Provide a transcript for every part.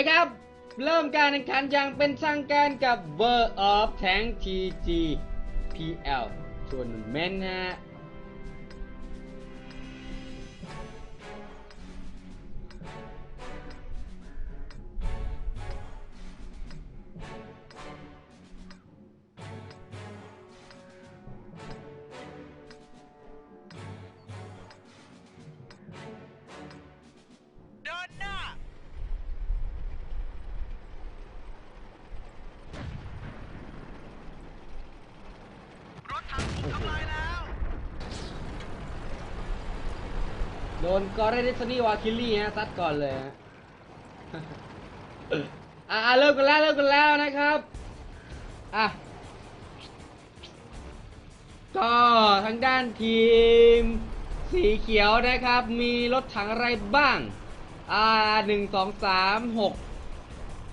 โอเคครับ เริ่มการแข่งขันอย่างเป็นทางการกับ World of Tank TG PL Tournament นะฮะ นกอร์เรดิสนี่วาคิลลี่ฮะซัดก่อนเลยฮะอ่าเริ่มกันแล้วเริ่มกันแล้วนะครับอะก็ทางด้านทีม สีเขียวนะครับ มีรถถังอะไรบ้าง อ่าหนึ่งสองสามหก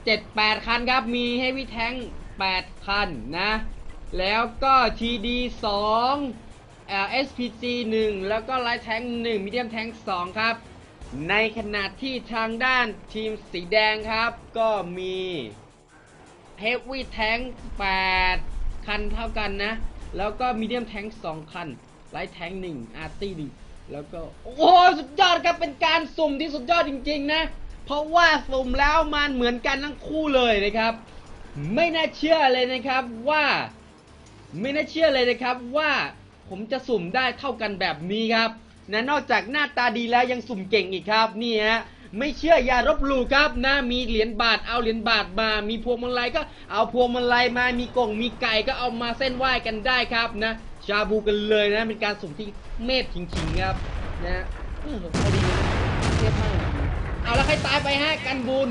เจ็ดแปดคันครับ มีเฮฟวี่แทงแปดคันนะ แล้วก็ TD สอง SPG 1 แล้วก็ Light Tank 1 Medium Tank 2ครับ ในขณะที่ทางด้านทีมสีแดงครับ ก็มี Heavy Tank 8คันเท่ากันนะ แล้วก็ Medium Tank 2คัน Light Tank 1 Arty 1แล้วก็ โอ้โหสุดยอดครับ เป็นการสุ่มที่สุดยอดจริง ๆ นะ เพราะว่าสุ่มแล้วมันเหมือนกันทั้งคู่เลยนะครับ ไม่น่าเชื่อเลยนะครับว่า ไม่น่าเชื่อเลยนะครับว่า ผมจะสุ่มได้เท่ากันแบบนี้ครับนะนอกจากหน้าตาดีแล้วยังสุ่มเก่งอีกครับนี่ฮะไม่เชื่ออย่ารบหลู่ครับนะมีเหรียญบาทเอาเหรียญบาทมา มีพวงมาลัยก็เอาพวงมาลัยมามีกงมีไก่ก็เอามาเส้นไหว้กันได้ครับนะ ชาบูกันเลยนะเป็นการสุ่มที่เมธจริงๆครับนะเออพอดีเทพมากเอาแล้วใครตายไปฮะกันบุญ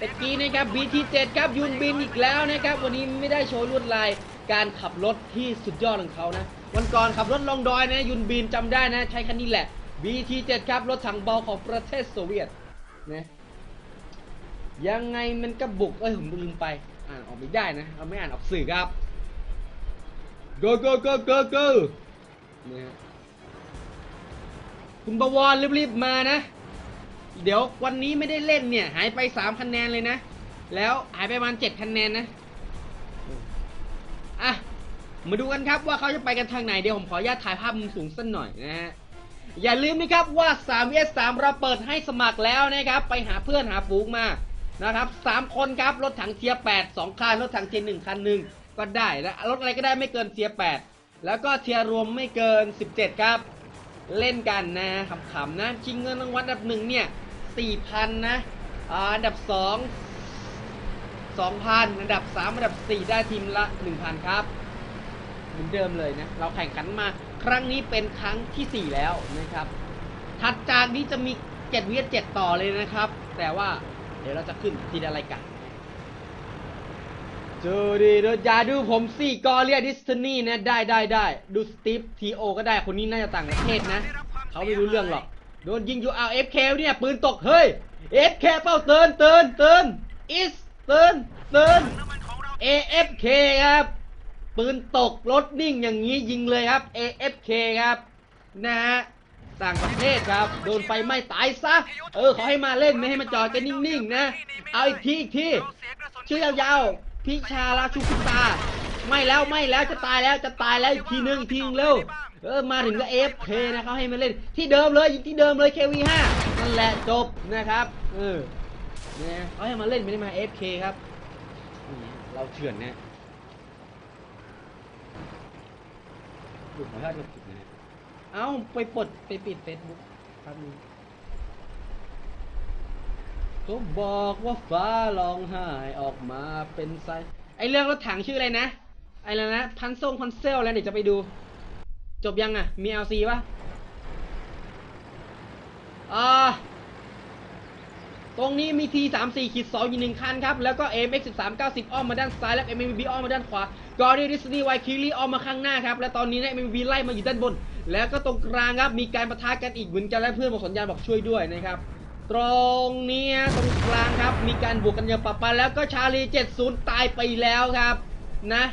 ตะกี้นะครับ BT7 ครับยุนบินอีกแล้วนะครับ วันนี้ไม่ได้โชว์ลวดลาย การขับรถที่สุดยอดของเขานะ วันก่อนขับรถลงดอยนะ ยุนบินจำได้นะ ใช้คันนี้แหละ BT7 ครับรถถังเบาของประเทศโซเวียตนะยังไงมันก็บุก เอ้ย ผมลืมไป อ่านออกไม่ได้นะเราไม่อ่านออกสื่อครับ go go go go go นะฮะคุณบวรรีบๆมานะ เดี๋ยววันนี้ไม่ได้เล่นเนี่ย หายไปสามคะแนนเลยนะ แล้วหายไปประมาณเจ็ดคะแนนนะ อะมาดูกันครับว่าเขาจะไปกันทางไหนเดี๋ยวผมขออนุญาตถ่ายภาพมุมสูงสักหน่อยนะฮะอย่าลืมนะครับว่า3 vs 3เราเปิดให้สมัครแล้วนะครับ ไปหาเพื่อนหาฝูงมานะครับสามคนครับรถถังเทียร์8 2คันรถถังเทียร์1คันหนึ่งก็ได้แล้วรถอะไรก็ได้ไม่เกินเทียร์8แล้วก็เทียร์รวมไม่เกิน 17 ครับ เล่นกันนะขำๆนะชิงเงินรางวัลอันดับหนึ่งเนี่ยสี่พันนะอันดับส องสองพันอันดับสามอันดับสี่ได้ทีมละหนึ่งพันครับ เหมือนเดิมเลยนะ เราแข่งขันมาครั้งนี้เป็นครั้งที่สี่แล้วนะครับ ถัดจากนี้จะมีเจ็ดวิเจ็ดต่อเลยนะครับ แต่ว่าเดี๋ยวเราจะขึ้นทีละรายการจูดีดูอย่าดูผมสี่กอเรียดิสนีย์นะ ได้ได้ได้ดูสตีฟทีโอก็ได้คนนี้น่าจะต่างประเทศนะ เขาไม่รู้เรื่องหรอก โดนยิงอยู่เอาเอฟเคเนี่ย ปืนตก เฮ้ยเอฟเคเป้าเตือนเตือนเตือนอิส ตือนเตือนน้น AFK ครับปืนตกรถนิ่งอย่างนี้ยิงเลยครับ AFK ครับนะฮะต่างประเทศครับ โดนไฟไหม้ตายซะ เออเขาให้มาเล่นไม่ให้มาจอดกันนิ่งๆนะ เอาอีกทีอีกทีเชื่อยาวๆพิชาราชุกุตา ไม่แล้วไม่แล้วจะตายแล้วจะตายแล้วอีกทีนึงอีกทีนึงเร็วเออมาถึงก็ AFK นะเขาให้มาเล่น ที่เดิมเลยยิงที่เดิมเลย KV5 นั่นแหละจบนะครับเออ นี่ยเขาให้มาเล่นไม่ได้มา FK ครับนี่เราเถื่อนนะหยุดขอโทษที่ผิดนะเอ้าไปปลดไปปิดเฟซบุ๊กครับนึงก็บอกว่าฟ้าร้องไห้ออกมาเป็นไซไอเรื่องรถถังชื่ออะไรนะไออะไรนะพันส่งพันเซลแล้วเดี๋ยวจะไปดู จบยังอะ มี LC ปะอ่า ตรงนี้มี T 3 4 ขีด2อยู่หนึ่งคันครับ แล้วก็ MX 13 90 อ้อมมาด้านซ้าย แล้ว MMB อ้อมมาด้านขวากอร์ดี้ดิสนีย์ไวคิลี่อ้อมมาข้างหน้าครับ และตอนนี้เนี่ย MMB ไล่มาอยู่ด้านบน แล้วก็ตรงกลางครับ มีการประทะกันอีกเหมือนกันและเพื่อนบอกสัญญาณบอกช่วยด้วยนะครับ ตรงนี้ตรงกลางครับ มีการบวกกันอย่างปะปะแล้วก็ชาลี70 ตายไปแล้วครับ นะ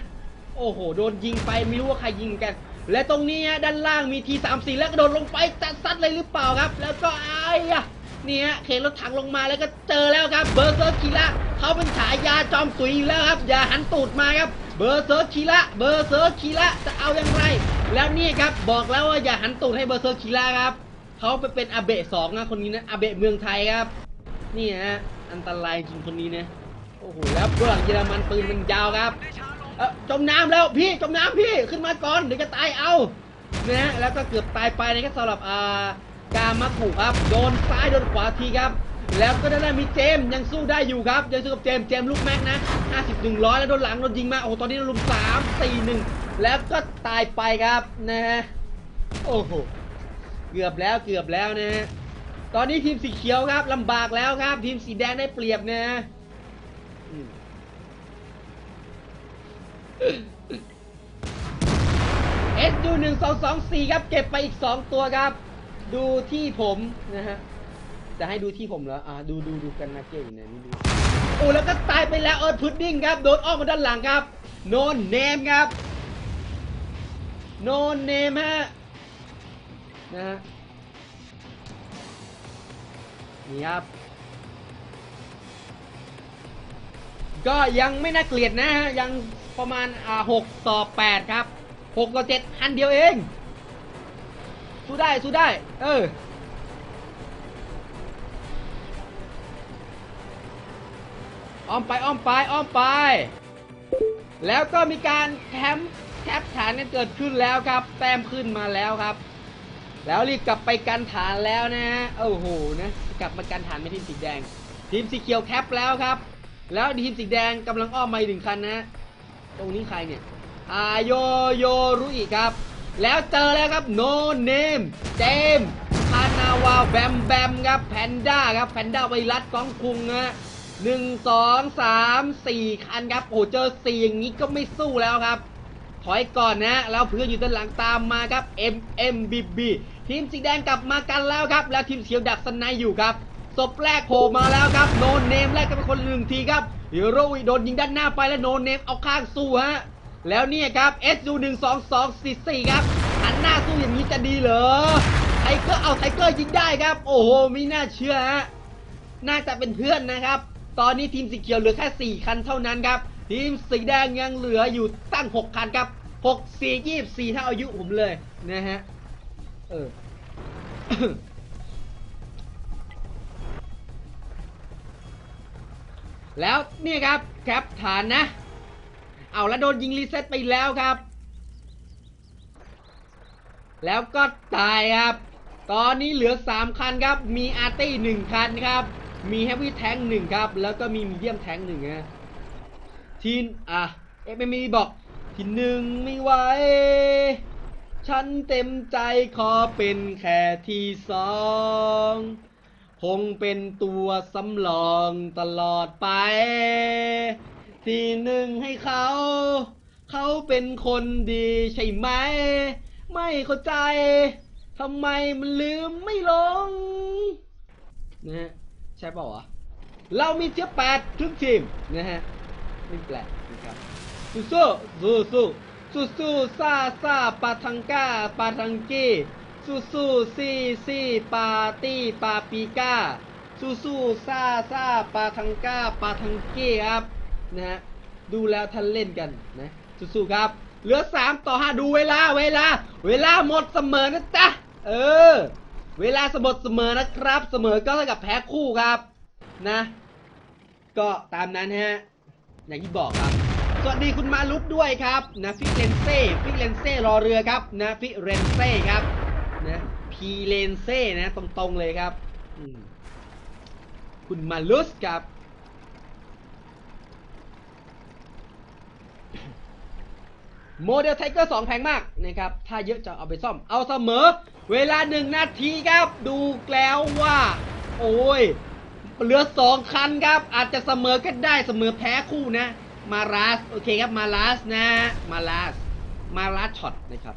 โอ้โห โดนยิงไปไม่รู้ว่าใครยิงกันและตรงนี้ด้านล่างมีที34แล้วกระโดดลงไปจัดซัดเลยหรือเปล่าครับ แล้วก็ไอ้ อะนี่ฮะเข็นรถถังลงมาแล้วก็เจอแล้วครับเบอร์เซอร์คิระเขาเป็นฉายาจอมสุยอยู่แล้วครับ อย่าหันตูดมาครับเบอร์เซอร์คิระเบอร์เซอร์คิระจะเอาอย่างไร แล้วนี่ครับบอกแล้วว่าอย่าหันตูดให้เบอร์เซอร์คิระครับเขาไปเป็นอาเบะสองนะคนนี้นะอาเบะเมืองไทยครับนี่ฮะอันตรายจริงคนนี้นะโอ้โหแล้วฝรั่งเยอรมันปืนมันยาวครับเออจมน้ำแล้วพี่จมน้ำพี่ขึ้นมาก่อนเดี๋ยวจะตายเอานะฮะแล้วก็เกือบตายไปนะครับสำหรับอ่า กามากุครับ โดนซ้ายโดนขวาทีครับ แล้วก็ด้านหน้ามีเจมยังสู้ได้อยู่ครับยังสู้กับเจมเจมลูกแม็กนะ50 100 แล้วโดนหลังโดนยิงมาโอ้โหตอนนี้ลุม3 4 1 แล้วก็ตายไปครับนะฮะโอ้โหเกือบแล้วเกือบแล้วนะฮะตอนนี้ทีมสีเขียวครับลำบากแล้วครับ ทีมสีแดงได้เปรียบนะฮะอืม SU 1 2 2 4ครับ เก็บไปอีก2ตัวครับ ดูที่ผมนะฮะจะให้ดูที่ผมเหรออ่าดูดูดูกันนะเก่งนะนี่ดูโอ้แล้วก็ตายไปแล้วเอิร์ธพุดดิ้งครับโดนอ้อมมาด้านหลังครับโนนเนมครับโนนเนมฮะนะฮะนี่ครับ ก็ยังไม่น่าเกลียดนะฮะยังประมาณอ่าหกต่อแปดครับหกต่อเจ็ดอันเดียวเอง สู้ได้สู้ได้ เอออ้อมไปอ้อมไปอ้อมไป แล้วก็มีการแคมป์แคปฐานกันเกิดขึ้นแล้วครับ แต้มขึ้นมาแล้วครับ แล้วรีบกลับไปกันฐานแล้วนะฮะโอ้โหนะกลับมากันฐานไม่ทีมสีแดง ทีมสีเขียวแคปแล้วครับ แล้วทีมสีแดงกำลังอ้อมมาอีกหนึ่งคันนะฮะตรงนี้ใครเนี่ยอาโยโยรุอิครับ แล้วเจอแล้วครับโนเนมเจมคานาวาแบมแบมครับแพนด้าครับแพนด้าไวรัสก้องคุงฮะหนึ่งสองสามสี่คันครับโอ้เจอสี่อย่างนี้ก็ไม่สู้แล้วครับ ถอยก่อนนะ แล้วเพื่อนอยู่ด้านหลังตามมาครับ MMBB ทีมสีแดงกลับมากันแล้วครับ แล้วทีมเขียวดักสไนด์อยู่ครับศพแรกโผล่มาแล้วครับโนเนมแรกก็เป็นคนหนึ่งทีครับฮีโร่โดนยิงด้านหน้าไปแล้วโนเนมเอาข้างสู้ฮะ แล้วเนี่ยครับ SU 1 2 2 4 4ครับหันหน้าสู้อย่างนี้จะดีเหรอไทเกอร์เอาไทเกอร์ยิงได้ครับ โอ้โหไม่น่าเชื่อฮะน่าจะเป็นเพื่อนนะครับ ตอนนี้ทีมสีเขียวเหลือแค่4คันเท่านั้นครับทีมสีแดงยังเหลืออยู่ตั้ง 6 คันครับ6 4 24เท่าอายุผมเลยนะฮะเออแล้วนี่ครับแคปฐานนะ เอาแล้วโดนยิงรีเซ็ตไปแล้วครับ แล้วก็ตายครับ ตอนนี้เหลือ 3 คันครับ มีอาร์ตี้หนึ่งคันครับ มีเฮฟวี่แท้งหนึ่งครับ แล้วก็มีมีเดียมแท้งหนึ่งนะทีนอะเอ็มมีบอกทีหนึ่งไม่ไหวฉันเต็มใจขอเป็นแค่ที่สองคงเป็นตัวสำรองตลอดไป ที่หนึ่งให้เขา เขาเป็นคนดีใช่ไหม ไม่เข้าใจทำไมมันลืมไม่ลงนะฮะใช่เปล่าวะเรามีเทียบแปดทุกทีมนะฮะไม่แปลกนะครับสู้สู้สู้สู้สู้สู้ซาซาปาทังก้าปาทังกี้สู้สู้ซีซีปาตี้ปาปีก้าสู้สู้ซาซาปาทังก้าปาทังกี้ครับ นะฮะดูแล้วท่านเล่นกันนะสู้ๆครับ เหลือ 3 ต่อ 5 ดูเวลาเวลา เวลาหมดเสมอนะจ๊ะเออ เวลาสมดเสมอนะครับ เสมอก็เท่ากับแพ้คู่ครับนะ ก็ตามนั้นฮะอย่างที่บอกครับ สวัสดีคุณมาลุกด้วยครับนะฟิเรนเซ่ฟิเรนเซ่รอเรือครับนะฟิเรนเซ่ครับนะพีเลนเซ่นะตรงๆเลยครับ คุณมาลุสครับ โมเดลไทเกอร์2แพงมากนะครับ ถ้าเยอะจะเอาไปซ่อม เอาเสมอ เวลาหนึ่งนาทีครับ ดูแล้วว่า โอ้ย เหลือสองคันครับ อาจจะเสมอก็ได้เสมอแพ้คู่นะ มาลาส โอเคครับ มาลาสนะ มาลาส มาลาสช็อตนะครับ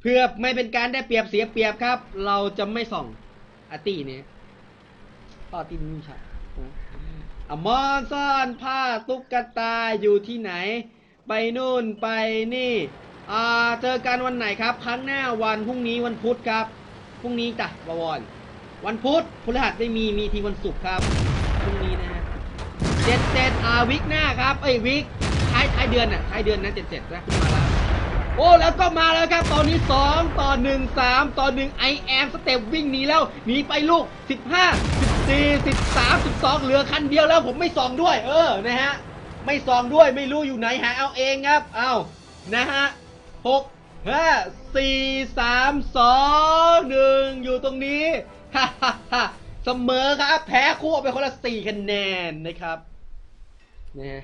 เพื่อไม่เป็นการได้เปรียบเสียเปรียบครับ เราจะไม่ส่องอาร์ตี้เนี่ยอาร์ตี้นี่ใช่ อมอนซ่อนผ้าตุ๊กตาอยู่ที่ไหน ไปนู่นไปนี่อ่าเจอกันวันไหนครับ ครั้งหน้าวันพรุ่งนี้วันพุธครับพรุ่งนี้จ้ะบวรวันพุธพฤหัสไม่มีมีทีวันศุกร์ครับพรุ่งนี้นะฮะเจ็ดเจ็ดอ่าวิกหน้าครับเอ้ยวิกท้ายท้ายเดือนน่ะท้ายเดือนนะเจ็ดเจ็ดนะมาแล้วโอ้แล้วก็มาแล้วครับ ตอนนี้ 2 ต่อ 1 3 ต่อ1ไอแอมสเต็ปวิ่งหนีแล้วหนีไปลูก 15 14 13 12เหลือคันเดียวแล้วผมไม่ส่องด้วย เออนะฮะไม่ส่องด้วยไม่รู้อยู่ไหนหาเอาเองครับเอานะฮะ6 5 4 3 2 1อยู่ตรงนี้ฮ่าฮ่าฮ่าเสมอครับ แพ้คู่ไปคนละ4คะแนนนะครับนะฮะ